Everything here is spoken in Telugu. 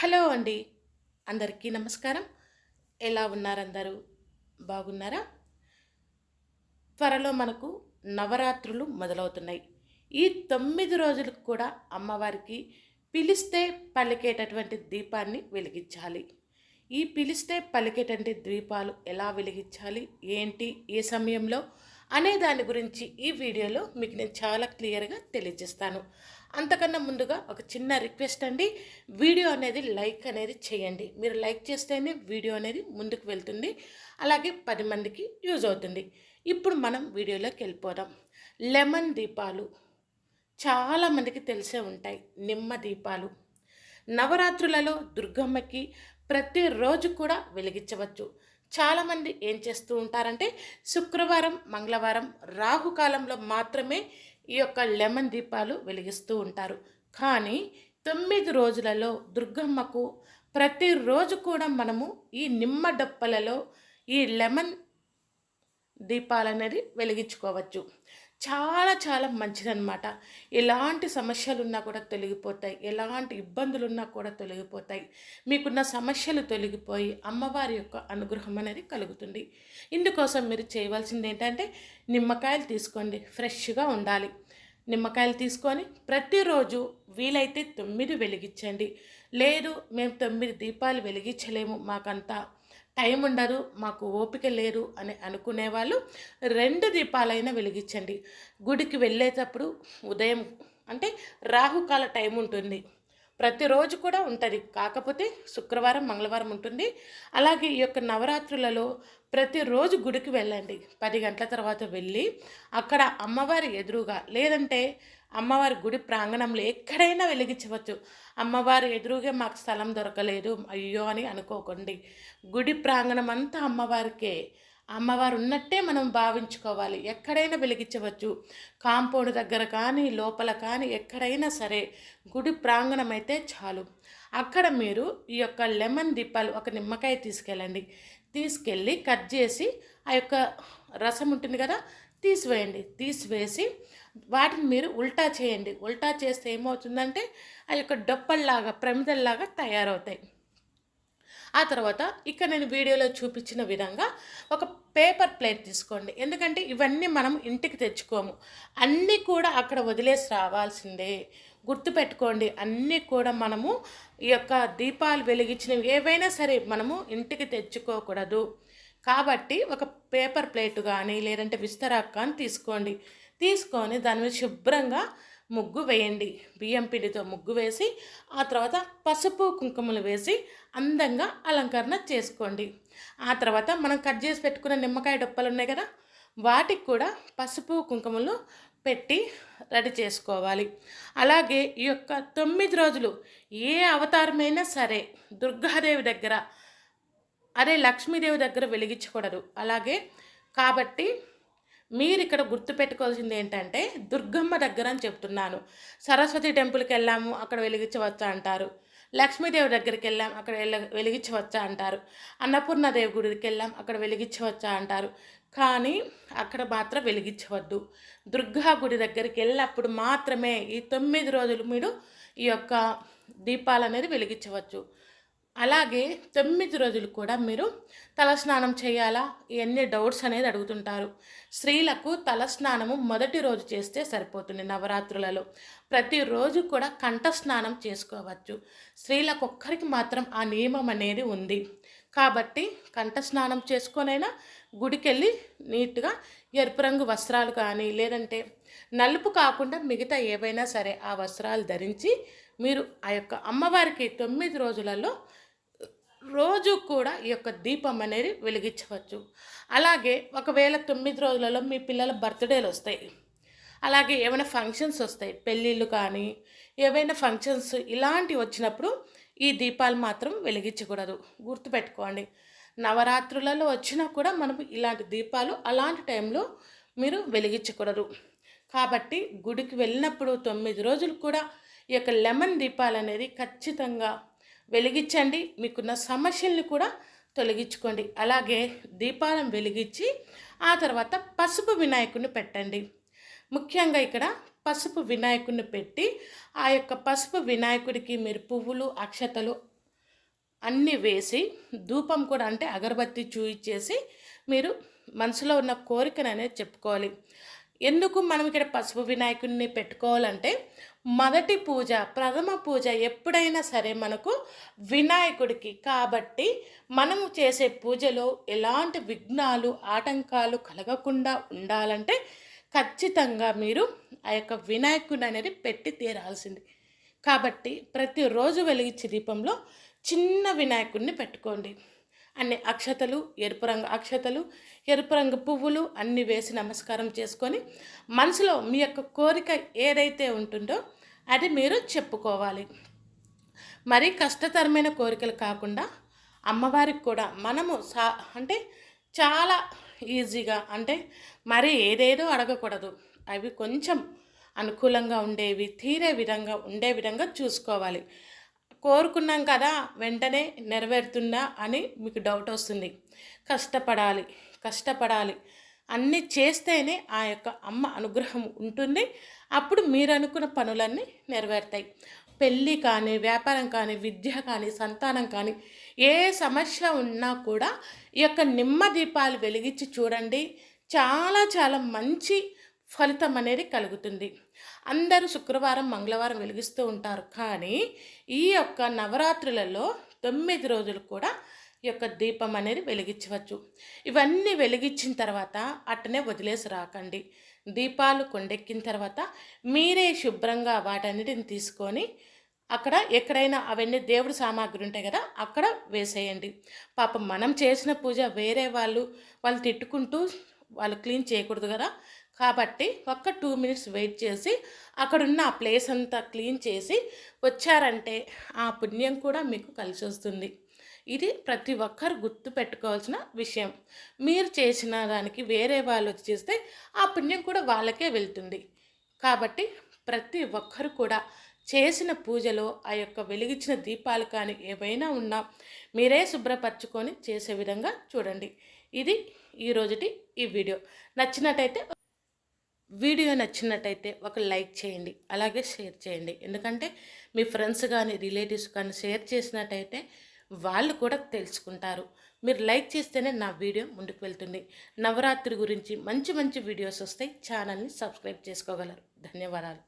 హలో అండి. అందరికీ నమస్కారం. ఎలా ఉన్నారందరూ? బాగున్నారా? త్వరలో మనకు నవరాత్రులు మొదలవుతున్నాయి. ఈ తొమ్మిది రోజులకు కూడా అమ్మవారికి పిలిస్తే పలికేటటువంటి దీపాన్ని వెలిగించాలి. ఈ పిలిస్తే పలికేటటువంటి దీపాలు ఎలా వెలిగించాలి? ఏంటి? ఏ సమయంలో? అనే దాని గురించి ఈ వీడియోలో మీకు నేను చాలా క్లియర్గా తెలియజేస్తాను. అంతకన్నా ముందుగా ఒక చిన్న రిక్వెస్ట్ అండి. వీడియో అనేది లైక్ అనేది చేయండి. మీరు లైక్ చేస్తేనే వీడియో అనేది ముందుకు వెళ్తుంది. అలాగే పది మందికి యూజ్ అవుతుంది. ఇప్పుడు మనం వీడియోలోకి వెళ్ళిపోదాం. లెమన్ దీపాలు చాలామందికి తెలిసే ఉంటాయి. నిమ్మ దీపాలు. నవరాత్రులలో దుర్గమ్మకి ప్రతిరోజు కూడా వెలిగించవచ్చు. చాలామంది ఏం చేస్తూ ఉంటారంటే శుక్రవారం మంగళవారం రాహుకాలంలో మాత్రమే ఈ యొక్క లెమన్ దీపాలు వెలిగిస్తూ ఉంటారు. కానీ తొమ్మిది రోజులలో దుర్గమ్మకు ప్రతిరోజు కూడా మనము ఈ నిమ్మ డప్పలలో ఈ లెమన్ దీపాలు అనేది వెలిగించుకోవచ్చు. చాలా చాలా మంచిదన్నమాట. ఎలాంటి సమస్యలు ఉన్నా కూడా తొలగిపోతాయి. ఎలాంటి ఇబ్బందులు ఉన్నా కూడా తొలగిపోతాయి. మీకున్న సమస్యలు తొలగిపోయి అమ్మవారి యొక్క అనుగ్రహం అనేది కలుగుతుంది. ఇందుకోసం మీరు చేయవలసింది ఏంటంటే నిమ్మకాయలు తీసుకోండి. ఫ్రెష్గా ఉండాలి. నిమ్మకాయలు తీసుకొని ప్రతిరోజు వీలైతే తొమ్మిది వెలిగించండి. లేదు మేము తొమ్మిది దీపాలు వెలిగించలేము. మాకంతా టైం ఉండదు మాకు ఓపిక లేరు అని అనుకునే వాళ్ళు రెండు దీపాలైనా వెలిగించండి. గుడికి వెళ్ళేటప్పుడు ఉదయం అంటే రాహుకాల టైం ఉంటుంది. ప్రతిరోజు కూడా ఉంటుంది. కాకపోతే శుక్రవారం మంగళవారం ఉంటుంది. అలాగే ఈ యొక్క నవరాత్రులలో ప్రతిరోజు గుడికి వెళ్ళండి. పది గంటల తర్వాత వెళ్ళి అక్కడ అమ్మవారి ఎదురుగా లేదంటే అమ్మవారి గుడి ప్రాంగణంలో ఎక్కడైనా వెలిగించవచ్చు. అమ్మవారి ఎదురుగా మాకు స్థలం దొరకలేదు. అయ్యో అని అనుకోకండి. గుడి ప్రాంగణం అంతా అమ్మవారికే. అమ్మవారు ఉన్నట్టే మనం భావించుకోవాలి. ఎక్కడైనా వెలిగించవచ్చు. కాంపౌండ్ దగ్గర కానీ లోపల కానీ ఎక్కడైనా సరే గుడి ప్రాంగణం అయితే చాలు. అక్కడ మీరు ఈ యొక్క లెమన్ దీపాలు ఒక నిమ్మకాయ తీసుకెళ్ళండి. తీసుకెళ్ళి కట్ చేసి ఆ యొక్క రసం ఉంటుంది కదా తీసివేయండి. తీసివేసి వాటిని మీరు ఉల్టా చేయండి. ఉల్టా చేస్తే ఏమవుతుందంటే ఆ యొక్క డొప్పల్లాగా ప్రమిదల్లాగా తయారవుతాయి. ఆ తర్వాత ఇక్కడ నేను వీడియోలో చూపించిన విధంగా ఒక పేపర్ ప్లేట్ తీసుకోండి. ఎందుకంటే ఇవన్నీ మనం ఇంటికి తెచ్చుకోము. అన్నీ కూడా అక్కడ వదిలేసి రావాల్సిందే. గుర్తుపెట్టుకోండి అన్నీ కూడా మనము ఈ యొక్క దీపాలు వెలిగించినవి ఏవైనా సరే మనము ఇంటికి తెచ్చుకోకూడదు. కాబట్టి ఒక పేపర్ ప్లేట్ కానీ లేదంటే విస్తరాక్ కానీ తీసుకోండి. తీసుకొని దాని మీద శుభ్రంగా ముగ్గు వేయండి. బియ్యం పిండితో ముగ్గు వేసి ఆ తర్వాత పసుపు కుంకుమలు వేసి అందంగా అలంకరణ చేసుకోండి. ఆ తర్వాత మనం కట్ చేసి పెట్టుకున్న నిమ్మకాయ డొప్పలు ఉన్నాయి కదా వాటికి కూడా పసుపు కుంకుమలు పెట్టి రెడీ చేసుకోవాలి. అలాగే ఈ యొక్క తొమ్మిది రోజులు ఏ అవతారమైనా సరే దుర్గాదేవి దగ్గర అదే లక్ష్మీదేవి దగ్గర వెలిగించకూడదు. అలాగే కాబట్టి మీరు ఇక్కడ గుర్తుపెట్టుకోవాల్సింది ఏంటంటే దుర్గమ్మ దగ్గర అని చెప్తున్నాను. సరస్వతి టెంపుల్కి వెళ్ళాము అక్కడ వెలిగించవచ్చా అంటారు. లక్ష్మీదేవి దగ్గరికి వెళ్ళాం అక్కడ వెలిగించవచ్చా అంటారు. అన్నపూర్ణదేవి గుడికి వెళ్ళాం అక్కడ వెలిగించవచ్చా అంటారు. కానీ అక్కడ మాత్రం వెలిగించవద్దు. దుర్గా గుడి దగ్గరికి వెళ్ళినప్పుడు మాత్రమే ఈ తొమ్మిది రోజులు మీరు ఈ యొక్క దీపాలు అనేది వెలిగించవచ్చు. అలాగే తొమ్మిది రోజులు కూడా మీరు తలస్నానం చేయాలా? ఇవన్నీ డౌట్స్ అనేది అడుగుతుంటారు. స్త్రీలకు తలస్నానము మొదటి రోజు చేస్తే సరిపోతుంది నవరాత్రులలో. ప్రతిరోజు కూడా కంఠస్నానం చేసుకోవచ్చు. స్త్రీలకు ఒక్కరికి మాత్రం ఆ నియమం అనేది ఉంది. కాబట్టి కంఠస్నానం చేసుకొనైనా గుడికెళ్ళి నీట్గా ఎరుపు రంగు వస్త్రాలు కానీ లేదంటే నలుపు కాకుండా మిగతా ఏవైనా సరే ఆ వస్త్రాలు ధరించి మీరు ఆ యొక్క అమ్మవారికి తొమ్మిది రోజులలో రోజు కూడా ఈ యొక్క దీపం అనేది వెలిగించవచ్చు. అలాగే ఒకవేళ తొమ్మిది రోజులలో మీ పిల్లల బర్త్డేలు వస్తాయి. అలాగే ఏమైనా ఫంక్షన్స్ వస్తాయి. పెళ్ళిళ్ళు కానీ ఏవైనా ఫంక్షన్స్ ఇలాంటివి వచ్చినప్పుడు ఈ దీపాలు మాత్రం వెలిగించకూడదు. గుర్తుపెట్టుకోండి. నవరాత్రులలో వచ్చినా కూడా మనం ఇలాంటి దీపాలు అలాంటి టైంలో మీరు వెలిగించకూడదు. కాబట్టి గుడికి వెళ్ళినప్పుడు తొమ్మిది రోజులు కూడా ఈ యొక్క లెమన్ దీపాలు అనేది ఖచ్చితంగా వెలిగించండి. మీకున్న సమస్యల్ని కూడా తొలగించుకోండి. అలాగే దీపాలను వెలిగించి ఆ తర్వాత పసుపు వినాయకుడిని పెట్టండి. ముఖ్యంగా ఇక్కడ పసుపు వినాయకుడిని పెట్టి ఆ యొక్క పసుపు వినాయకుడికి మీరు పువ్వులు అక్షతలు అన్నీ వేసి ధూపం కూడా అంటే అగరబత్తి చూయించేసి మీరు మనసులో ఉన్న కోరికను అనేది చెప్పుకోవాలి. ఎందుకు మనం ఇక్కడ పసుపు వినాయకుడిని పెట్టుకోవాలంటే మొదటి పూజ ప్రథమ పూజ ఎప్పుడైనా సరే మనకు వినాయకుడికి. కాబట్టి మనము చేసే పూజలో ఎలాంటి విఘ్నాలు ఆటంకాలు కలగకుండా ఉండాలంటే ఖచ్చితంగా మీరు ఆ యొక్క వినాయకుడు అనేది పెట్టి తీరాల్సింది. కాబట్టి ప్రతిరోజు వెలిగించే దీపంలో చిన్న వినాయకుడిని పెట్టుకోండి. అన్ని అక్షతలు ఎరుపు రంగు అక్షతలు ఎరుపు రంగు పువ్వులు అన్నీ వేసి నమస్కారం చేసుకొని మనసులో మీ యొక్క కోరిక ఏదైతే ఉంటుందో అది మీరు చెప్పుకోవాలి. మరీ కష్టతరమైన కోరికలు కాకుండా అమ్మవారికి కూడా మనము సా అంటే చాలా ఈజీగా అంటే మరి ఏదేదో అడగకూడదు. అవి కొంచెం అనుకూలంగా ఉండేవి తీరే విధంగా ఉండే విధంగా చూసుకోవాలి. కోరుకున్నాం కదా వెంటనే నెరవేరుతుందా అని మీకు డౌట్ వస్తుంది. కష్టపడాలి కష్టపడాలి. అన్నీ చేస్తేనే ఆ యొక్క అమ్మ అనుగ్రహం ఉంటుంది. అప్పుడు మీరు అనుకున్న పనులన్నీ నెరవేరుతాయి. పెళ్ళి కానీ వ్యాపారం కానీ విద్య కానీ సంతానం కానీ ఏ సమస్య ఉన్నా కూడా ఈ యొక్క నిమ్మ దీపాలు వెలిగించి చూడండి. చాలా చాలా మంచి ఫలితం అనేది కలుగుతుంది. అందరూ శుక్రవారం మంగళవారం వెలిగిస్తూ ఉంటారు. కానీ ఈ యొక్క నవరాత్రులలో తొమ్మిది రోజులు కూడా యొక్క దీపం అనేది వెలిగించవచ్చు. ఇవన్నీ వెలిగించిన తర్వాత అట్టనే వదిలేసి రాకండి. దీపాలు కొండెక్కిన తర్వాత మీరే శుభ్రంగా వాటన్నిటిని తీసుకొని అక్కడ ఎక్కడైనా అవన్నీ దేవుడి సామాగ్రి ఉంటాయి కదా అక్కడ వేసేయండి. పాపం మనం చేసిన పూజ వేరే వాళ్ళు వాళ్ళు తిట్టుకుంటూ వాళ్ళు క్లీన్ చేయకూడదు కదా. కాబట్టి ఒక్క టూ మినిట్స్ వెయిట్ చేసి అక్కడున్న ఆ ప్లేస్ అంతా క్లీన్ చేసి వచ్చారంటే ఆ పుణ్యం కూడా మీకు కలిసి వస్తుంది ఇది ప్రతి ఒక్కరు గుర్తు పెట్టుకోవాల్సిన విషయం. మీరు చేసిన దానికి వేరే వాళ్ళు వచ్చి చేస్తే ఆ పుణ్యం కూడా వాళ్ళకే వెళ్తుంది. కాబట్టి ప్రతి ఒక్కరు కూడా చేసిన పూజలో ఆ యొక్క వెలిగించిన దీపాలు కానీ ఏవైనా ఉన్నా మీరే శుభ్రపరచుకొని చేసే విధంగా చూడండి. ఇది ఈరోజుటి ఈ వీడియో. నచ్చినట్టయితే వీడియో నచ్చినట్టయితే ఒక లైక్ చేయండి అలాగే షేర్ చేయండి. ఎందుకంటే మీ ఫ్రెండ్స్ కానీ రిలేటివ్స్ కానీ షేర్ చేసినట్టయితే వాళ్ళు కూడా తెలుసుకుంటారు. మీరు లైక్ చేస్తేనే నా వీడియో ముందుకు వెళ్తుంది. నవరాత్రి గురించి మంచి మంచి వీడియోస్ వస్తాయి ఛానల్ని సబ్స్క్రైబ్ చేసుకోగలరు. ధన్యవాదాలు.